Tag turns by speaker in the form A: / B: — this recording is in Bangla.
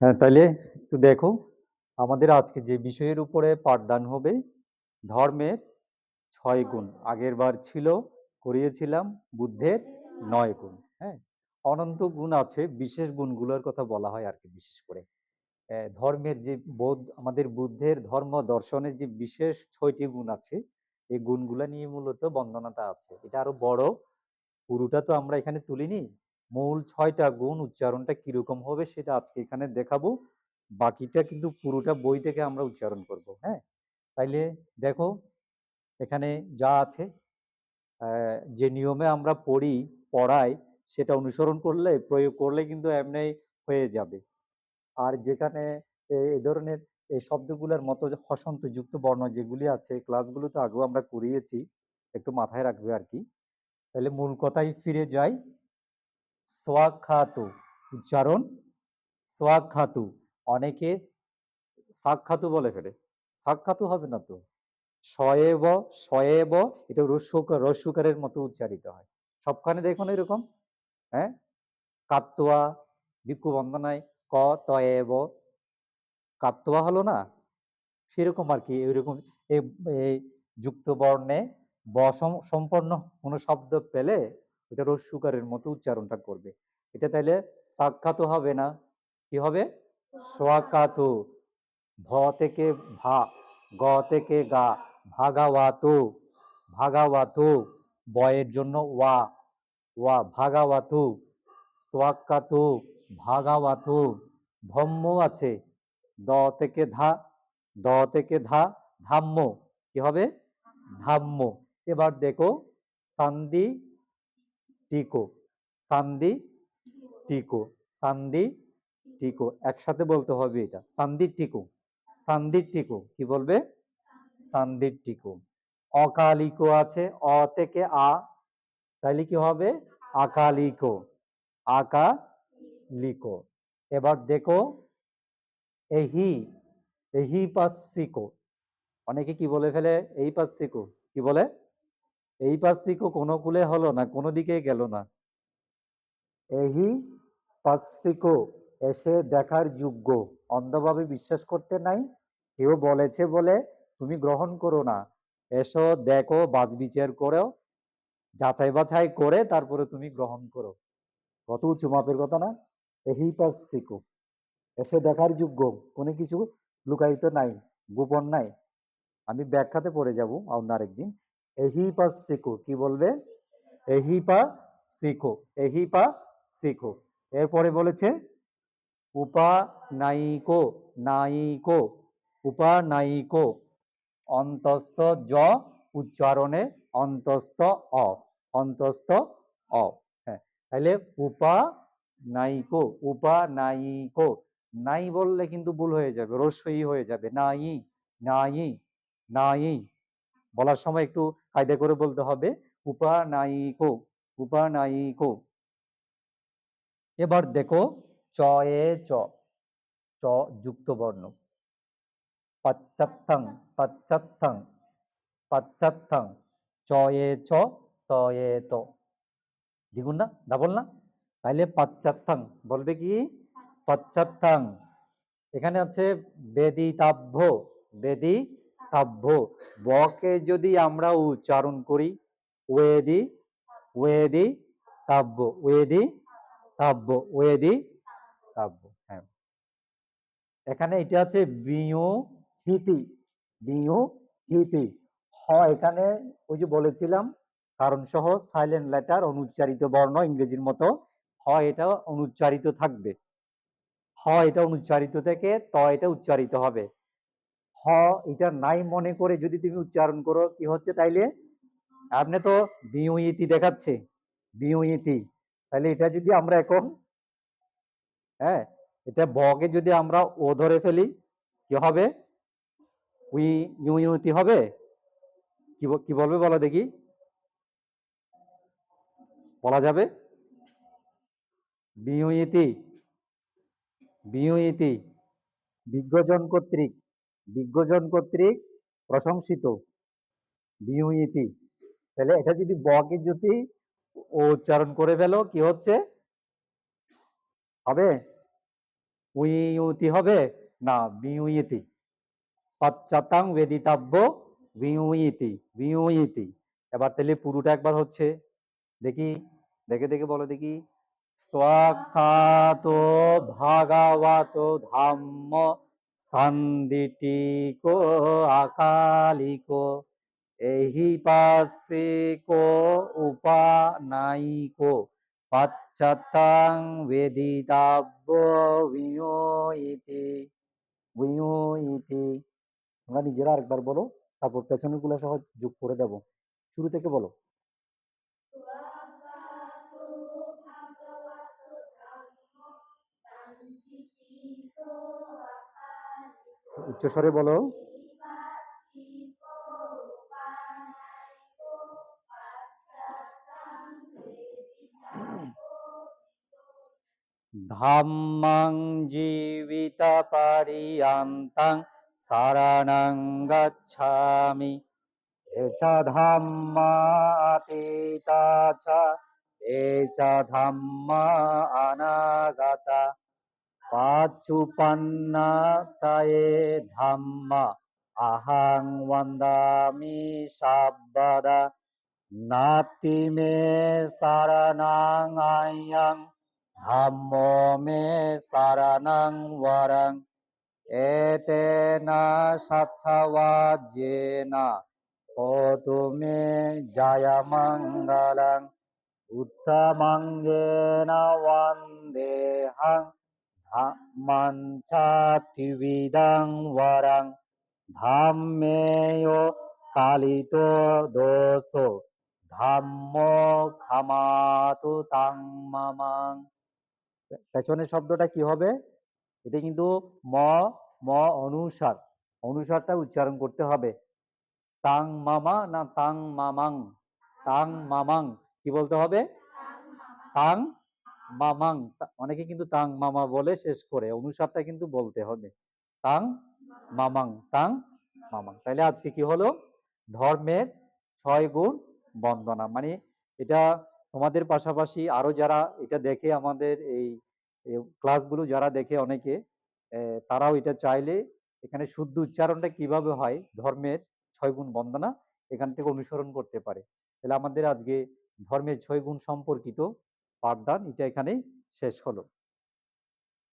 A: হ্যাঁ তাহলে একটু দেখো। আমাদের আজকে যে বিষয়ের উপরে পাঠদান হবে, ধর্মের ছয় গুণ। আগের বার ছিল, করিয়েছিলাম, বুদ্ধের নয় গুণ হ্যাঁ? অনন্ত গুণ আছে, বিশেষ গুণগুলোর কথা বলা হয় আর কি বিশেষ করে। ধর্মের যে বোধ, আমাদের বুদ্ধের ধর্ম দর্শনের যে বিশেষ ছয়টি গুণ আছে, এই গুণগুলা নিয়ে মূলত বন্দনাটা আছে। এটা আরও বড়, পুরোটা তো আমরা এখানে তুলিনি। মূল ছয়টা গুণ উচ্চারণটা কীরকম হবে সেটা আজকে এখানে দেখাবো। বাকিটা কিন্তু পুরোটা বই থেকে আমরা উচ্চারণ করব হ্যাঁ? তাইলে দেখো, এখানে যা আছে যে নিয়মে আমরা পড়ি, পড়াই, সেটা অনুসরণ করলে, প্রয়োগ করলে কিন্তু এমনি হয়ে যাবে। আর যেখানে এই ধরনের এই শব্দগুলোর মতো যে হসন্ত যুক্ত বর্ণ যেগুলি আছে ক্লাসগুলো তো আগেও আমরা করিয়েছি, একটু মাথায় রাখবে আর কি। তাহলে মূল কথায় ফিরে যাই। সোয়াখাতু উচ্চারণ সোয়াখাতু অনেকে সাক্ষাতু বলে ফেলে। সাক্ষাতু হবে না তো? শয়েব শয়েব এটা রস্যকার রস্যকারের মতো উচ্চারিত হয়। সবখানে দেখুন এরকম? হ্যাঁ? কাত্তোয়া, ভিক্ষু বন্দনায় ক, তয়েব। কাত্তোয়া হলো না? সেরকম আর কি, এরকম এই যুক্ত বর্ণে ব সম্পন্ন কোনো শব্দ পেলে ওটা রস্যুকারের মতো উচ্চারণটা করবে। এটা তাইলে সাক্ষাৎ হবে না, কি হবে? সোয়াকাত ভ থেকে ভা, গ থেকে গা, ভাগাওয়াত ভাগাওয়াত, বয়ের জন্য ওয়া ওয়া, ভাগাওয়াত সোয়াক্কাত ভাগাওয়াত, ধম্ম আছে, দ থেকে ধা, দ থেকে ধা ধাম্য কি হবে? ধাম্য এবার দেখো, সান্দি টিকো। সান্দি টিকো। সান্দি, টিকো। একসাথে বলতে হবে এটা। সান্দির টিকো। সান্দির টিকো। কি বলবে? সান্দির টিকো। অকালিকো আছে। অ থেকে আ। তাইলে কি হবে? আকালিকো। আকা লিকো এবার দেখো, এহি। এহি পাসিকো অনেকে কি বলে ফেলে? এই পাসিকো কি বলে? এই পাসিকো কোনো কুলে হলো না, কোনো দিকে গেল না। এহি পাসিকো এসে দেখার যোগ্য। অন্ধভাবে বিশ্বাস করতে নাই, কেউ বলেছে বলে তুমি গ্রহণ করো না। এসো, দেখো বাজ বিচার করো, যাচাই বাছাই করে তারপরে তুমি গ্রহণ করো। কত উঁচু মাপের কথা না? এহি পাসিকো এসে দেখার যোগ্য। কোনো কিছু লুকায়িত নাই, গোপন নাই। আমি ব্যাখ্যাতে পড়ে যাব, অন্য আরেকদিন। এহি পা শিখো কি বলবে? এহি পা শিখো এহি পা শিখো এরপরে বলেছে উপা নাইকো নাইকো উপা নাইকো অন্তস্থ জ উচ্চারণে অন্তস্থ অ অন্তস্থ অ। হ্যাঁ তাহলে উপা নাইকো উপা নাইকো নাই বললে কিন্তু ভুল হয়ে যাবে রস্যই হয়ে যাবে। নাই নাই নাই বলার সময় একটু কায়দা করে বলতে হবে উপা নাইকো উপা এবার দেখো চ এ চ চ যুক্ত বর্ণ পাচ্চাত্থাং পাচ্চাত্থাং পাচ্চাত্থাং চ এ চ ত এ ত। দ্বিগুণ না? ডাবল না? তাইলে পাচ্চাত্থাং বলবে কি? পাচ্চাত্থাং এখানে আছে বেদিতাভ্য বেদিতাভ্য বকে যদি আমরা উচ্চারণ করি, ওয়েদি ওয়েদি তাব্য ওয়েদি তাব্য ওয়েদি তাব্য হ্যাঁ। এখানে এটা আছে বিয়ু হিতি বিয়ু হিতি। হ এখানে ওই যে বলেছিলাম কারণ সহ সাইলেন্ট লেটার অনুচ্চারিত বর্ণ, ইংরেজির মতো। হ এটা অনুচ্চারিত থাকবে। হ এটা অনুচ্চারিত থেকে, ত এটা উচ্চারিত হবে। হ, এটা নাই মনে করে যদি তুমি উচ্চারণ করো, কি হচ্ছে তাইলে? আপনি তো বিউইতি দেখাচ্ছে বিউ ইতি তাহলে এটা যদি আমরা এখন হ্যাঁ এটা বকে যদি আমরা ও ধরে ফেলি, কি হবে? উই ইউ ইউতি হবে? কি কি বলবে বলো দেখি। বলা যাবে? বিউইতি বিউইতি, বিজ্ঞজন কর্তৃক। বিজ্ঞজন কর্তৃক প্রশংসিত। বিহুইতি। তাহলে এটা যদি বকে যদি উচ্চারণ করে ফেলো, কি হচ্ছে? হবে? উইউতি হবে? না বিউইতি পশ্চাতাং বেদিতাব্য বিউইতি বিউইতি এবার তাহলে পুরোটা একবার হচ্ছে। দেখি, দেখে দেখে বলো দেখি। স্বাক্ষাত ভাগাবত ধাম্ম সান্দিটিক আকালিক এহি পাশিক উপানাইক পাশ্চাত্তাং বেদিতাব্য বিয়োইতি বিয়োইতি। তোমরা নিজেরা আরেকবার বলো, তারপর পেছনেরগুলো সহ যোগ করে দেব। শুরু থেকে বলো। উচ্চস্বরে বলো। ধাম্মাং জীবিত পারিয়ান্তাং সারাণাং গচ্ছামি। এচ ধাম্মা অতীতা চ এচ ধাম্মা অনাগতা। পাচুপন্না চয়ে ধাম্মা আহং বন্দামি সাব্বাদা নাতি মে সারণাং আয়ং ধাম্ম মে সারণাং বরং এতেনা সচ্ছবাজ্যেনা হতু মে জয়মঙ্গলং উত্তমঙ্গেন বন্দেহং চাতিবিদং বরং ধাম্মেয় কালিত দোষ ধাম্ম ক্ষমাতু তাং মামাং পেছনের শব্দটা কি হবে? এটা কিন্তু ম ম অনুসার। অনুসারটা উচ্চারণ করতে হবে। তাং মামা না তাং মামাং তাং মামাং কি বলতে হবে? তাং মামাং অনেকে কিন্তু তাং মামা বলে শেষ করে, অনুসারটা কিন্তু বলতে হবে। তাং মামাং তাং মামাং। তাহলে আজকে কি হলো? ধর্মের ছয় গুণ বন্দনা। মানে এটা তোমাদের পাশাপাশি আরও যারা এটা দেখে আমাদের এই ক্লাসগুলো যারা দেখে অনেকে তারাও এটা চাইলে এখানে শুদ্ধ উচ্চারণটা কীভাবে হয়? ধর্মের ছয় গুণ বন্দনা, এখান থেকে অনুসরণ করতে পারে। তাহলে আমাদের আজকে ধর্মের ছয় গুণ সম্পর্কিত পাঠদান এটা এখানেই শেষ হলো।